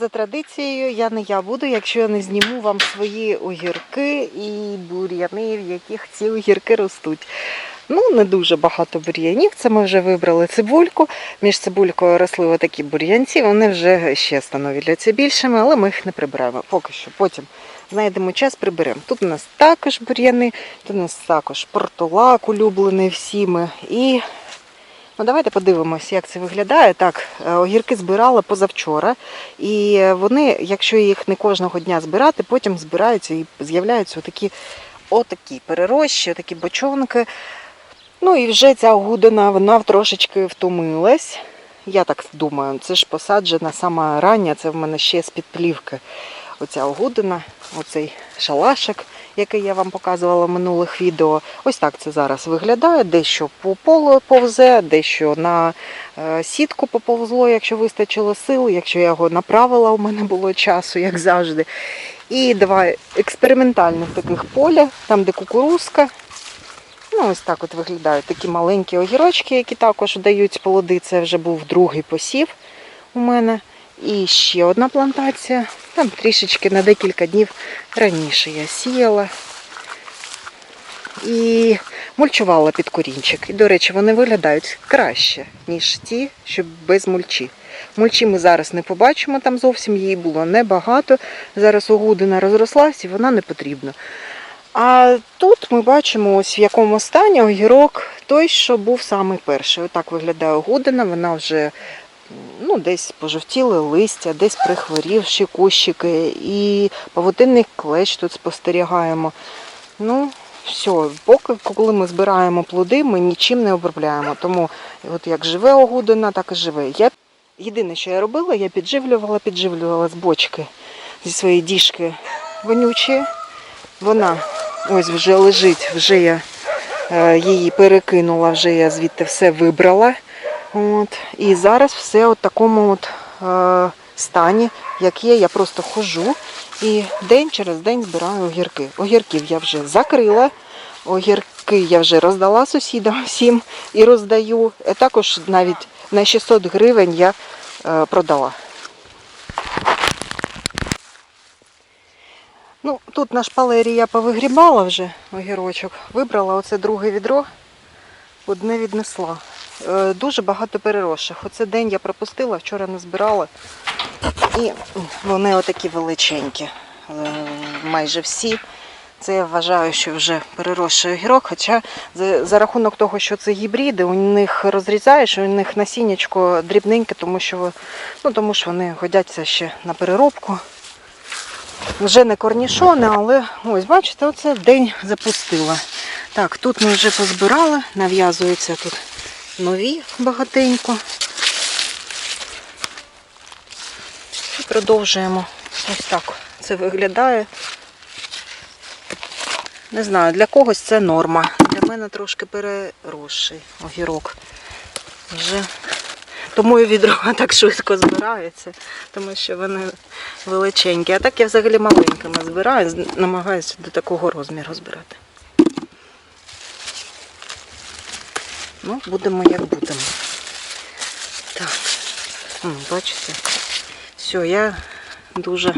За традицією, я не я буду, якщо я не зніму вам свої огірки і бур'яни, в яких ці огірки ростуть. Ну, не дуже багато бур'янів. Це ми вже вибрали цибульку. Між цибулькою росли отакі бур'янці, вони вже ще становляться більшими, але ми їх не прибираємо. Поки що. Потім знайдемо час, приберемо. Тут у нас також бур'яни, тут у нас також портулак улюблений всіми. І Ну, давайте подивимось, як це виглядає. Так, е, огірки збирала позавчора, і вони, якщо їх не кожного дня збирати, потім збираються і з'являються отакі, отакі перерощі, отакі бочонки. Ну і вже ця гудина, вона трошечки втомилась. Я так думаю, це ж посаджена сама рання, це в мене ще з-під плівки. Оця огудина, оцей шалашик, який я вам показувала в минулих відео. Ось так це зараз виглядає. Дещо по полу повзе, дещо на е, сітку поповзло, якщо вистачило сил, якщо я його направила, у мене було часу, як завжди. І два експериментальних таких поля, там де кукурузка. Ну, ось так от виглядають такі маленькі огірочки, які також дають плоди. Це вже був другий посів у мене. І ще одна плантація. Там трішечки на декілька днів раніше я сіяла. І мульчувала під корінчик. І, до речі, вони виглядають краще, ніж ті, що без мульчі. Мульчі ми зараз не побачимо, там зовсім її було небагато. Зараз огудина розрослась і вона не потрібна. А тут ми бачимо, ось в якому стані огірок той, що був самий перший. Отак виглядає огудина, вона вже ну, десь пожовтіли листя, десь прихворівші кущики, і павутинний клещ тут спостерігаємо. Ну, все, поки коли ми збираємо плоди, ми нічим не обробляємо. Тому от як живе огудина, так і живе. Я єдине, що я робила, я підживлювала, підживлювала з бочки зі своєї діжки вонючі. Вона ось вже лежить, вже я е, її перекинула, вже я звідти все вибрала. От. І зараз все от такому от, е, стані, як є, я просто ходжу і день через день збираю огірки. Огірків я вже закрила, огірки я вже роздала сусідам всім і роздаю. Е, Також навіть на 600 гривень я е, продала. Ну, тут на шпалері я повигрібала вже огірочок. Вибрала оце друге відро, одне віднесла. Е, Дуже багато переросших. Оце день я пропустила, вчора не збирала. І вони отакі величенькі. Е, Майже всі. Це я вважаю, що вже переросший огірок. Хоча за, за рахунок того, що це гібриди, у них розрізаєш, у них насіннячко дрібненьке, тому що, ну, тому що вони годяться ще на переробку. Вже не корнішони, але ось бачите, оце день запустила. Так, тут ми вже позбирали, нав'язуються тут нові багатенько. І продовжуємо. Ось так це виглядає. Не знаю, для когось це норма. Для мене трошки переросший огірок. Вже тому і відро так швидко збирається, тому що вони величенькі. А так я взагалі маленькими збираю, намагаюся до такого розміру збирати. Ну, будемо як будемо. Так, бачите? Все, я дуже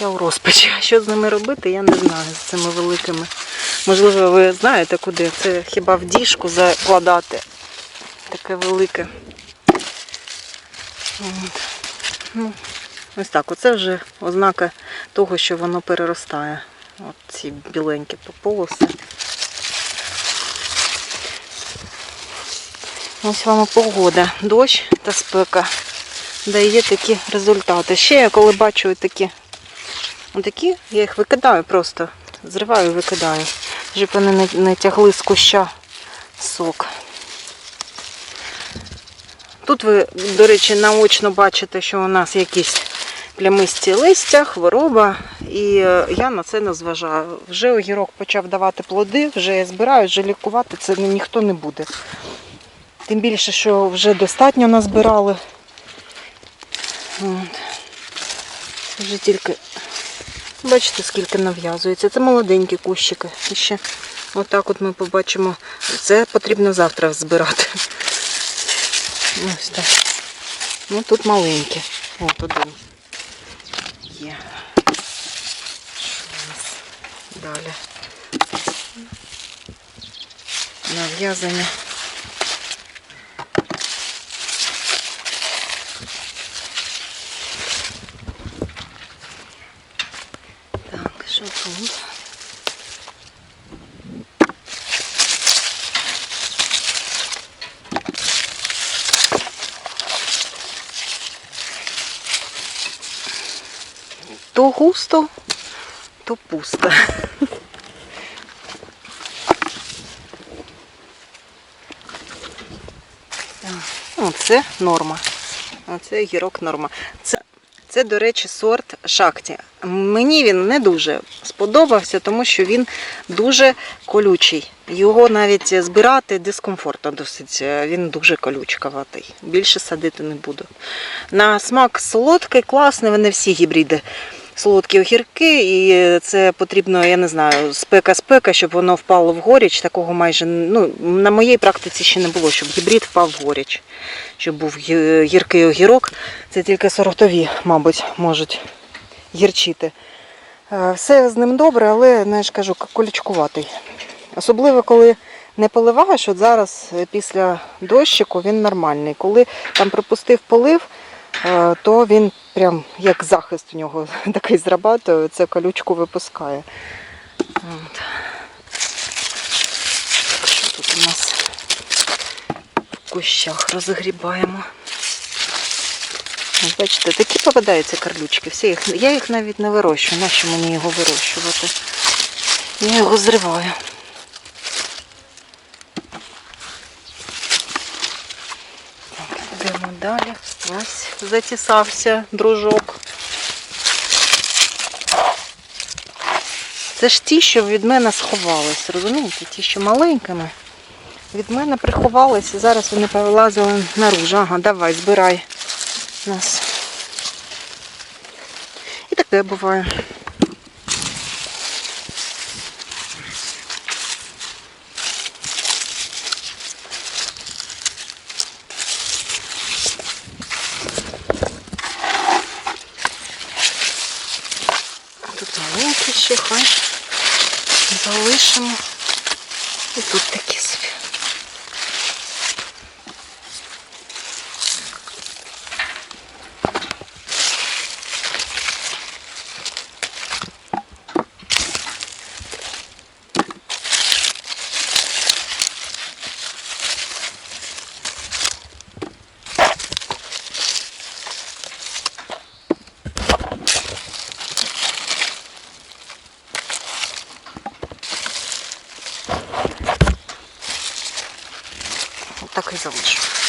я у розпачі. Що з ними робити, я не знаю, з цими великими. Можливо, ви знаєте куди. Це хіба в діжку закладати. Таке велике. От. Ну, ось так. Оце вже ознака того, що воно переростає. От ці біленькі полоси. Ось вам погода. Дощ та спека дає такі результати. Ще я коли бачу такі, такі, я їх викидаю просто. Зриваю і викидаю. Щоб вони не, не тягли з куща сок. Тут ви, до речі, наочно бачите, що у нас якісь плямисті листя, хвороба, і е, я на це не зважаю. Вже огірок почав давати плоди, вже я збираю, вже лікувати це ніхто не буде. Тим більше, що вже достатньо назбирали. От. Вже тільки, бачите, скільки нав'язується. Це молоденькі кущики. І ще отак от ми побачимо. Це потрібно завтра збирати. Ось так. Ну тут маленькі. От один. є. Що у нас далі? Нав'язані. Так, що тут? То то пусто. Так, ну, Це норма. Оце гірок норма. Це, це, до речі, сорт шахті. Мені він не дуже сподобався, тому що він дуже колючий. Його навіть збирати дискомфортно досить. Він дуже колючкаватий. Більше садити не буду. На смак солодкий, класний, вони всі гібриди. Солодкі огірки, і це потрібно, я не знаю, спека-спека, щоб воно впало в горіч. Такого майже ну, на моїй практиці ще не було, щоб гібрид впав в горіч, щоб був гіркий огірок. Це тільки сортові, мабуть, можуть гірчити. Е, Все з ним добре, але ж кажу, колючкуватий. Особливо, коли не поливаєш, от зараз е, після дощику він нормальний. Коли там пропустив полив, то він прям як захист в нього такий зрабатує, це колючку випускає. От. Що тут у нас в кущах розгрібаємо? Бачите, такі попадаються карлючки. Всі їх, я їх навіть не вирощую. Нащо мені його вирощувати? Я його зриваю. Йдемо далі. Ось затісався дружок. Це ж ті, що від мене сховались, розумієте? Ті, що маленькими. Від мене приховались і зараз вони повилазили наружу. Ага, давай, збирай нас. І таке буває. Тут маленькі ще хай залишимо. І тут такі собі.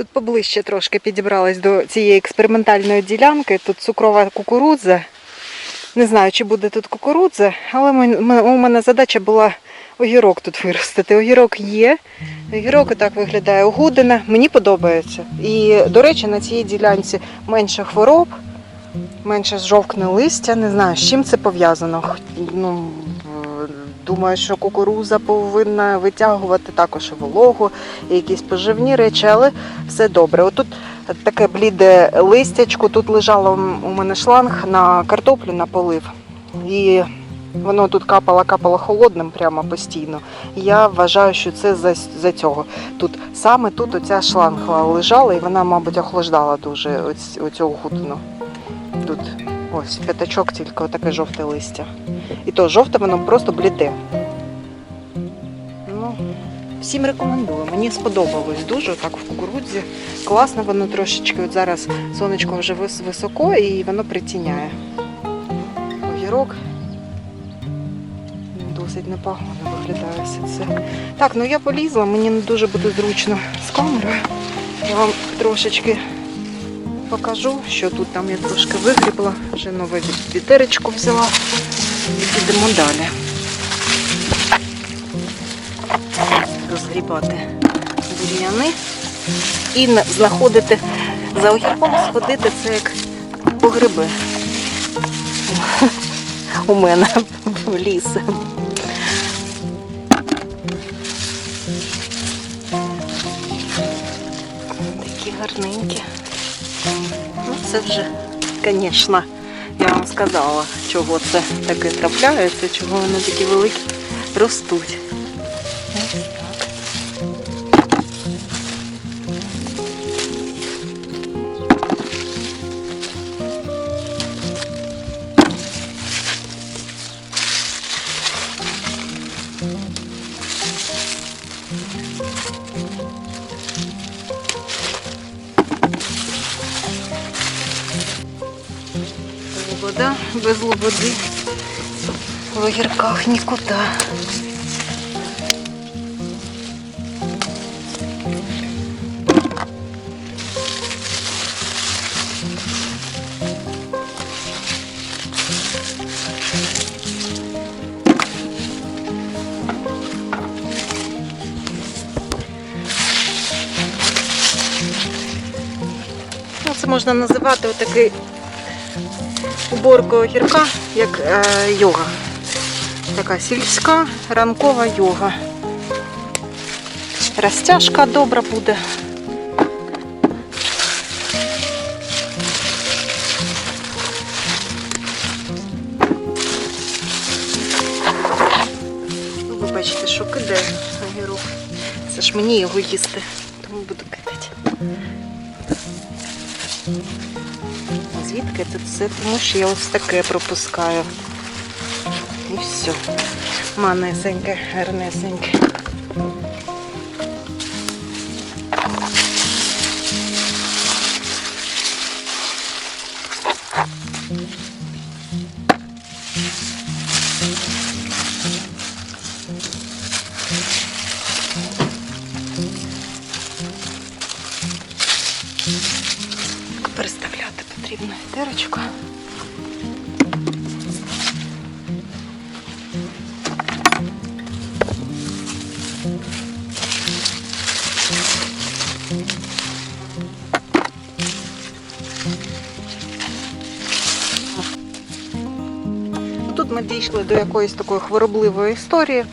Тут поближче трошки підібралась до цієї експериментальної ділянки. Тут цукрова кукурудза. Не знаю, чи буде тут кукурудза, але у мене задача була огірок тут виростити. Огірок є. Огірок так виглядає огудина. Мені подобається. І, до речі, на цій ділянці менше хвороб, менше жовкне листя. Не знаю, з чим це пов'язано. Ну, думаю, що кукуруза повинна витягувати також вологу, і якісь поживні речі, але все добре. Отут таке бліде листячко. Тут лежало у мене шланг на картоплю на полив. І воно тут капало, капало холодним прямо постійно. Я вважаю, що це за, за цього. Тут саме тут оця шланга лежала, і вона, мабуть, охлаждала дуже оць, оцю гутину. Тут ось п'ятачок, тільки отаке жовте листя. І то жовте воно просто бліде. Ну, всім рекомендую. Мені сподобалось дуже так в кукурудзі. Класно воно трошечки. От зараз сонечко вже високо і воно притіняє. Огірок досить непогано виглядає все це. Так, ну я полізла, мені не дуже буде зручно з камерою. Я вам трошечки покажу, що тут там я трошки вигрібла, вже нове від- взяла і підемо далі. Розгрібати бур'яни і знаходити за огірком сходити це як по гриби. У мене в ліс. Такі гарненькі. Ну, це вже, звісно, я вам сказала, чого це таке трапляється, чого вони такі великі ростуть. Вода без лободи в огірках нікуди. Ну, Це можна називати отакий уборку огірка, як е, йога. Така сільська ранкова йога. Розтяжка добра буде. Ну, Ви бачите, що кидає огірок. Це ж мені його їсти, тому буду кидати. Звідки це все? Тому що я ось таке пропускаю. І все. Манесеньке, гарнесеньке. Ми дійшли до якоїсь такої хворобливої історії.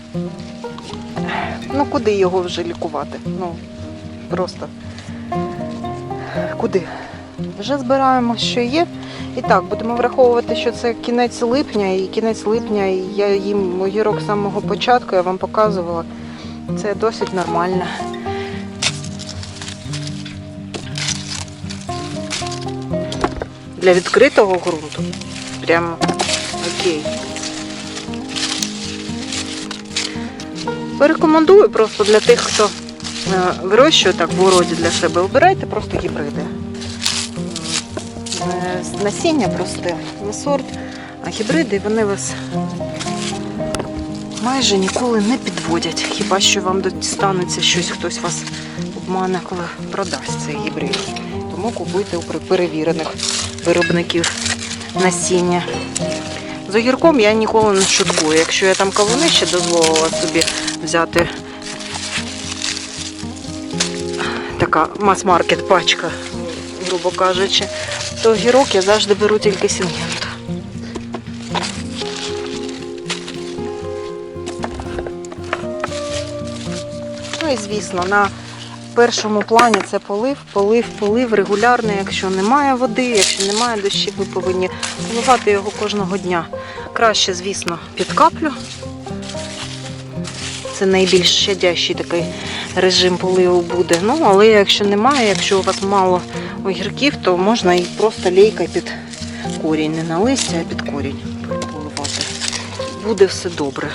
Ну, куди його вже лікувати? Ну, просто куди? Вже збираємо, що є. І так, будемо враховувати, що це кінець липня, і кінець липня, і я їм огірок з самого початку, я вам показувала. Це досить нормально. Для відкритого ґрунту. Прямо окей. Порекомендую просто для тих, хто е, вирощує так в городі для себе, обирайте просто гібриди. Е, Насіння просте, не сорт, а гібриди вони вас майже ніколи не підводять. Хіба що вам дістанеться щось, хтось вас обмане, коли продасть цей гібрид. Тому купуйте у перевірених виробників насіння. З огірком я ніколи не шуткую. Якщо я там кавуни ще дозволила собі взяти така мас-маркет пачка, грубо кажучи, то огірок я завжди беру тільки сінгенту. Ну і звісно, на першому плані це полив, полив, полив регулярний. Якщо немає води, якщо немає дощів, ви повинні поливати його кожного дня. Краще, звісно, під каплю. Це найбільш щадящий такий режим поливу буде. Ну, але якщо немає, якщо у вас мало огірків, то можна і просто лейкою під корінь, не на листя, а під корінь поливати. Буде все добре.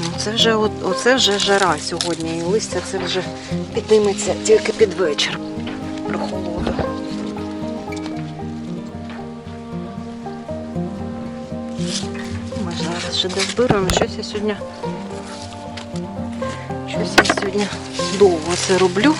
Ну, це вже оце вже жара сьогодні. І листя це вже підніметься тільки під вечір. Прохолода. Ми зараз ще дозбираємо. Щось я сьогодні. Щось я сьогодні довго це роблю.